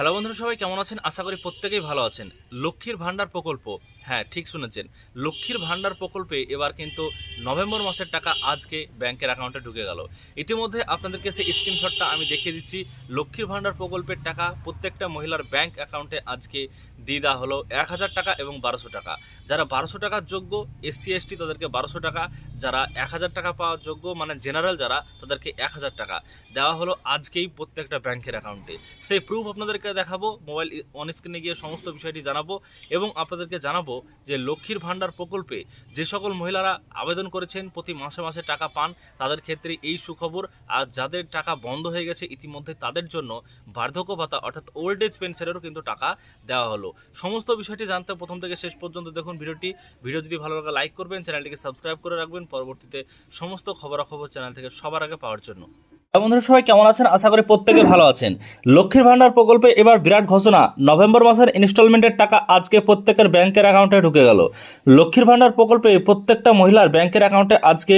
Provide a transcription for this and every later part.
Hello বন্ধুরা সবাই কেমন আছেন? আশা করি প্রত্যেকেই ভালো আছেন। লক্ষ্মীর ভাণ্ডার প্রকল্প হ্যাঁ ঠিক শুনেছেন। লক্ষ্মীর ভাণ্ডার প্রকল্পে এবার কিন্তু নভেম্বর মাসের টাকা আজকে ব্যাংকের অ্যাকাউন্টে ঢুকে গেল। ইতিমধ্যে আপনাদেরকে সেই স্ক্রিনশটটা আমি দেখিয়ে দিচ্ছি। লক্ষ্মীর ভাণ্ডার প্রকল্পের টাকা প্রত্যেকটা মহিলার ব্যাংক অ্যাকাউন্টে আজকে দিয়ে দেওয়া হলো এক হাজার টাকা এবং বারোশো টাকা। যারা বারোশো টাকার যোগ্য এসসি এসটি তাদেরকে বারোশো টাকা। যারা এক হাজার টাকা পাওয়ার যোগ্য মানে জেনারেল যারা, তাদেরকে এক হাজার টাকা। দেওয়া হলো আজকেই প্রত্যেকটা ব্যাংকের অ্যাকাউন্টে সেই প্রুফ আপনাদেরকে দেখাবো মোবাইল অন স্ক্রিনে গিয়ে সমস্ত বিষয়টি জানাব এবং আপনাদেরকে জানাব যে লক্ষ্মীর ভাণ্ডার প্রকল্পে যে সকল মহিলারা আবেদন করেছেন, প্রতি মাসে মাসে টাকা পান, তাদের ক্ষেত্রে এই সুখবর। আর যাদের টাকা বন্ধ হয়ে গেছে ইতিমধ্যে তাদের জন্য বার্ধক্য ভাতা, অর্থাৎ ওল্ড এজ পেনশনেরও কিন্তু টাকা দেওয়া হলো। সমস্ত বিষয়টি জানতে প্রথম থেকে শেষ পর্যন্ত দেখুন ভিডিওটি। ভিডিও যদি ভালো লাগে, লাইক করবেন, চ্যানেলটিকে সাবস্ক্রাইব করে রাখবেন। পরবর্তীতে সমস্ত খবরাখবর চ্যানেল থেকে সবার আগে পাওয়ার জন্য। বন্ধুরা সবাই কেমন আছেন? আশা করি প্রত্যেকে ভালো আছেন। লক্ষ্মীর ভাণ্ডার প্রকল্পে এবার বিরাট ঘোষণা। নভেম্বর মাসের ইনস্টলমেন্টের টাকা আজকে প্রত্যেকের ব্যাংকের অ্যাকাউন্টে ঢুকে গেল। লক্ষ্মীর ভাণ্ডার প্রকল্পে প্রত্যেকটা মহিলার ব্যাংকের অ্যাকাউন্টে আজকে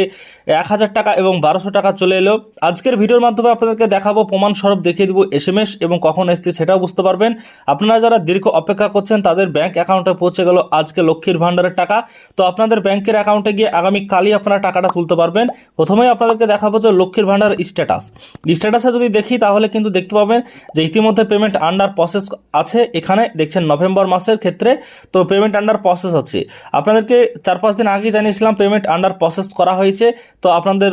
এক হাজার টাকা এবং বারোশো টাকা চলে এলো। আজকের ভিডিওর মাধ্যমে আপনাদেরকে দেখাবো প্রমাণস্বরূপ দেখিয়ে দিব এস এম এস এবং কখন এসছে সেটাও বুঝতে পারবেন। আপনারা যারা দীর্ঘ অপেক্ষা করছেন, তাদের ব্যাংক অ্যাকাউন্টে পৌঁছে গেল আজকে লক্ষ্মীর ভাণ্ডারের টাকা। তো আপনাদের ব্যাংকের অ্যাকাউন্টে গিয়ে আগামীকালই আপনারা টাকাটা তুলতে পারবেন। প্রথমেই আপনাদেরকে দেখাবো যে লক্ষ্মীর ভাণ্ডার স্ট্যাটাস স্ট্যাটাসে যদি দেখি, তাহলে কিন্তু দেখতে পাবেন যে ইতিমধ্যে পেমেন্ট আন্ডার প্রসেস আছে। এখানে দেখছেন নভেম্বর মাসের ক্ষেত্রে তো পেমেন্ট আন্ডার প্রসেস আছে। আপনাদেরকে চার পাঁচ দিন আগে জানিয়েছিলাম পেমেন্ট আন্ডার প্রসেস করা হয়েছে। তো আপনাদের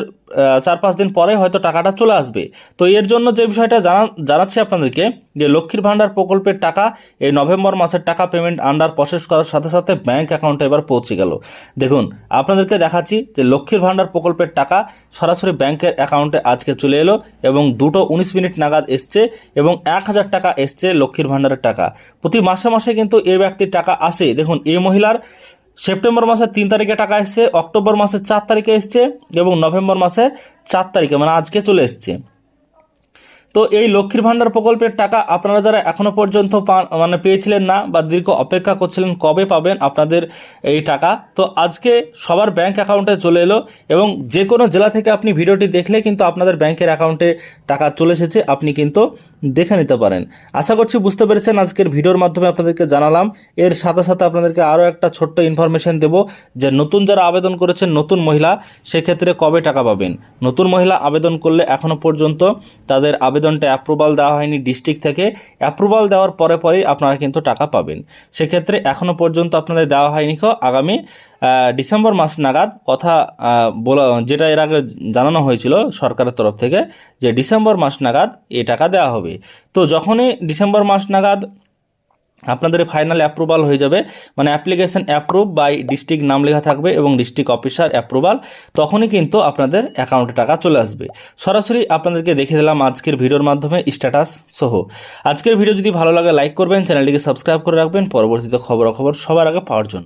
চার পাঁচ দিন পরে হয়তো টাকাটা চলে আসবে। তো এর জন্য যে বিষয়টা জানা জানাচ্ছি আপনাদেরকে, যে লক্ষ্মীর ভাণ্ডার প্রকল্পের টাকা, এই নভেম্বর মাসের টাকা পেমেন্ট আন্ডার প্রসেস করার সাথে সাথে ব্যাংক অ্যাকাউন্টে এবার পৌঁছে গেল। দেখুন, আপনাদেরকে দেখাচ্ছি যে লক্ষ্মীর ভাণ্ডার প্রকল্পের টাকা সরাসরি ব্যাংকের অ্যাকাউন্টে আজকে চলে এলো এবং দুটো উনিশ মিনিট নাগাদ এসছে এবং এক হাজার টাকা এসছে লক্ষ্মীর ভাণ্ডারের টাকা। প্রতি মাসে মাসে কিন্তু এ ব্যক্তির টাকা আসে। দেখুন এই মহিলার সেপ্টেম্বর মাসের তিন তারিখে টাকা এসছে, অক্টোবর মাসের চার তারিখে এসছে এবং নভেম্বর মাসে চার তারিখে মানে আজকে চলে এসছে। তো এই লক্ষ্মীর ভাণ্ডার প্রকল্পের টাকা আপনারা যারা এখনও পর্যন্ত মানে পেয়েছিলেন না বা দীর্ঘ অপেক্ষা করছিলেন কবে পাবেন আপনাদের এই টাকা, তো আজকে সবার ব্যাংক অ্যাকাউন্টে চলে এলো এবং যে কোনো জেলা থেকে আপনি ভিডিওটি দেখলে কিন্তু আপনাদের ব্যাংকের অ্যাকাউন্টে টাকা চলে এসেছে, আপনি কিন্তু দেখে নিতে পারেন। আশা করছি বুঝতে পেরেছেন, আজকের ভিডিওর মাধ্যমে আপনাদেরকে জানালাম। এর সাথে সাথে আপনাদেরকে আরও একটা ছোট্ট ইনফরমেশন দেব যে নতুন যারা আবেদন করেছেন নতুন মহিলা, সেক্ষেত্রে কবে টাকা পাবেন? নতুন মহিলা আবেদন করলে এখনও পর্যন্ত তাদের আবেদনটা অ্যাপ্রুভাল দেওয়া হয়নি ডিস্ট্রিক্ট থেকে। অ্যাপ্রুভাল দেওয়ার পরে পরেই আপনারা কিন্তু টাকা পাবেন। সেক্ষেত্রে এখনও পর্যন্ত আপনাদের দেওয়া হয়নি কো। আগামী ডিসেম্বর মাস নাগাদ কথা বলা, যেটা এর আগে জানানো হয়েছিল সরকারের তরফ থেকে, যে ডিসেম্বর মাস নাগাদ এ টাকা দেওয়া হবে। তো যখনই ডিসেম্বর মাস নাগাদ আপনাদের ফাইনাল অ্যাপ্রুভাল হয়ে যাবে। মানে অ্যাপ্লিকেশান অ্যাপ্রুভ বাই ডিস্ট্রিক্ট নাম লেখা থাকবে এবং ডিস্ট্রিক্ট অফিসার অ্যাপ্রুভাল তখনই কিন্তু আপনাদের অ্যাকাউন্টে টাকা চলে আসবে। সরাসরি আপনাদেরকে দেখে দিলাম আজকের ভিডিওর মাধ্যমে স্ট্যাটাস সহ। আজকের ভিডিও যদি ভালো লাগে লাইক করবেন চ্যানেলটিকে সাবস্ক্রাইব করে রাখবেন। পরবর্তীতে খবরাখবর সবার আগে পাওয়ার জন্য।